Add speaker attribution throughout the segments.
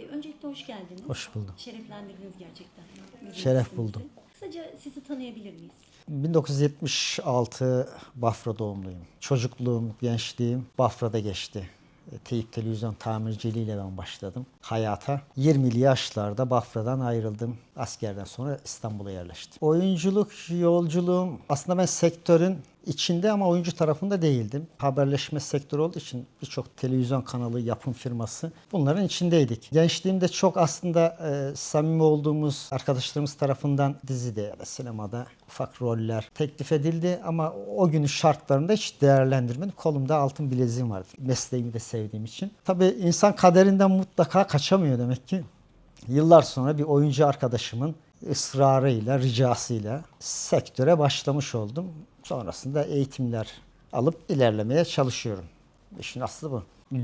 Speaker 1: Bey öncelikle hoş geldiniz.
Speaker 2: Hoş buldum.
Speaker 1: Şereflendirdiniz gerçekten.
Speaker 2: Şeref buldum.
Speaker 1: Kısaca sizi tanıyabilir miyiz?
Speaker 2: 1976 Bafra doğumluyum. Çocukluğum, gençliğim Bafra'da geçti. E, Teyip televizyon tamirciliğiyle ben başladım hayata. 20'li yaşlarda Bafra'dan ayrıldım. Askerden sonra İstanbul'a yerleştim. Oyunculuk yolculuğum aslında ben sektörün içinde ama oyuncu tarafında değildim. Haberleşme sektörü olduğu için birçok televizyon kanalı, yapım firması bunların içindeydik. Gençliğimde çok aslında e, samimi olduğumuz arkadaşlarımız tarafından dizide ya da sinemada ufak roller teklif edildi ama o günün şartlarında hiç değerlendirmedim. Kolumda altın bileziğim vardı. Mesleğimi de sevdiğim için. Tabii insan kaderinden mutlaka kaçamıyor demek ki. Yıllar sonra bir oyuncu arkadaşımın ısrarıyla, ricasıyla sektöre başlamış oldum. Sonrasında eğitimler alıp ilerlemeye çalışıyorum. İşin aslı bu.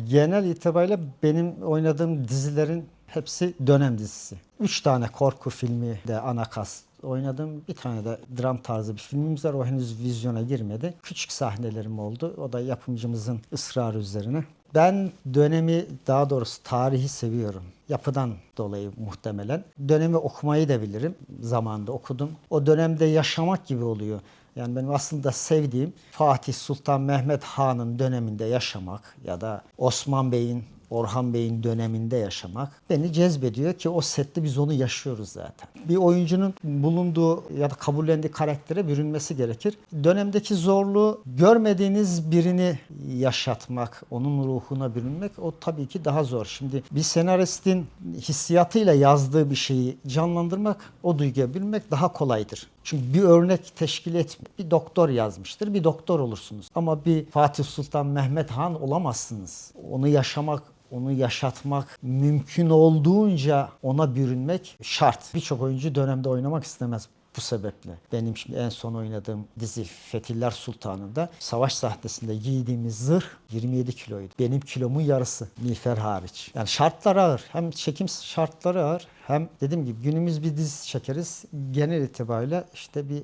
Speaker 2: Genel itibariyle benim oynadığım dizilerin hepsi dönem dizisi. Üç tane korku filmi de ana kast oynadım. Bir tane de dram tarzı bir filmimiz var. O henüz vizyona girmedi. Küçük sahnelerim oldu. O da yapımcımızın ısrarı üzerine. Ben dönemi daha doğrusu tarihi seviyorum. Yapıdan dolayı muhtemelen. Dönemi okumayı da bilirim. Zamanında okudum. O dönemde yaşamak gibi oluyor. Yani benim aslında sevdiğim Fatih Sultan Mehmet Han'ın döneminde yaşamak ya da Osman Bey'in Orhan Bey'in döneminde yaşamak beni cezbediyor ki o sette biz onu yaşıyoruz zaten. Bir oyuncunun bulunduğu ya da kabullendiği karaktere bürünmesi gerekir. Dönemdeki zorluğu görmediğiniz birini yaşatmak, onun ruhuna bürünmek o tabii ki daha zor. Şimdi bir senaristin hissiyatıyla yazdığı bir şeyi canlandırmak, o duyguya bürünmek daha kolaydır. Çünkü bir örnek teşkil etmiyor. Bir doktor yazmıştır, bir doktor olursunuz. Ama bir Fatih Sultan Mehmet Han olamazsınız. Onu yaşamak, onu yaşatmak, mümkün olduğunca ona bürünmek şart. Birçok oyuncu dönemde oynamak istemez bu sebeple. Benim şimdi en son oynadığım dizi Fetiller Sultanı'nda savaş sahnesinde giydiğimiz zırh 27 kiloydu. Benim kilomun yarısı miğfer hariç. Yani şartlar ağır. Hem çekim şartları ağır hem dediğim gibi günümüz bir dizi çekeriz. Genel itibariyle işte bir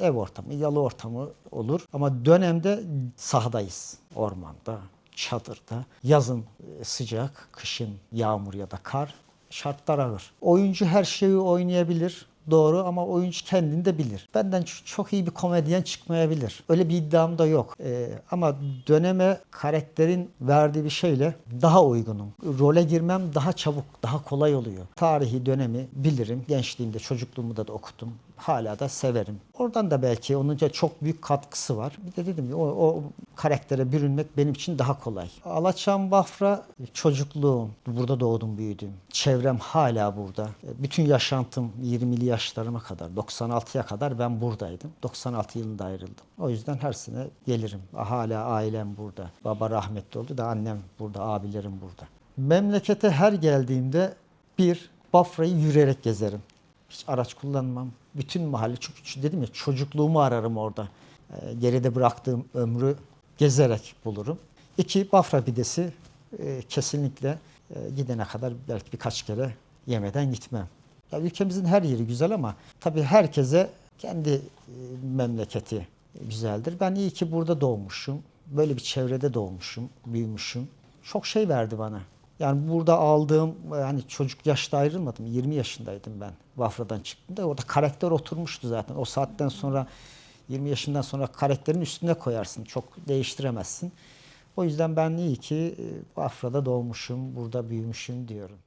Speaker 2: ev ortamı, yalı ortamı olur. Ama dönemde sahadayız. Ormanda, çadırda. Yazın e, sıcak, kışın yağmur ya da kar. Şartlar ağır. Oyuncu her şeyi oynayabilir. Doğru ama oyuncu kendini de bilir. Benden çok iyi bir komedyen çıkmayabilir. Öyle bir iddiam da yok. Ee, ama döneme karakterin verdiği bir şeyle daha uygunum. Role girmem daha çabuk, daha kolay oluyor. Tarihi dönemi bilirim. Gençliğimde, çocukluğumda da okudum. Hala da severim. Oradan da belki onun çok büyük katkısı var. Bir de dedim ya o, o karaktere bürünmek benim için daha kolay. Alaçam Bafra çocukluğum. Burada doğdum büyüdüm. Çevrem hala burada. Bütün yaşantım 20'li yaşlarıma kadar 96'ya kadar ben buradaydım. 96 yılında ayrıldım. O yüzden her sene gelirim. Hala ailem burada. Baba rahmetli oldu da annem burada, abilerim burada. Memlekete her geldiğimde bir Bafra'yı yürüyerek gezerim. Hiç araç kullanmam. Bütün mahalle çünkü dedim ya çocukluğumu ararım orada. Ee, geride bıraktığım ömrü gezerek bulurum. İki Bafra pidesi e, kesinlikle e, gidene kadar belki birkaç kere yemeden gitmem. Ya ülkemizin her yeri güzel ama tabii herkese kendi e, memleketi güzeldir. Ben iyi ki burada doğmuşum. Böyle bir çevrede doğmuşum, büyümüşüm. Çok şey verdi bana. Yani burada aldığım hani çocuk yaşta ayrılmadım. 20 yaşındaydım ben Bafra'dan çıktığımda. Orada karakter oturmuştu zaten. O saatten sonra 20 yaşından sonra karakterin üstüne koyarsın. Çok değiştiremezsin. O yüzden ben iyi ki e, Bafra'da doğmuşum, burada büyümüşüm diyorum.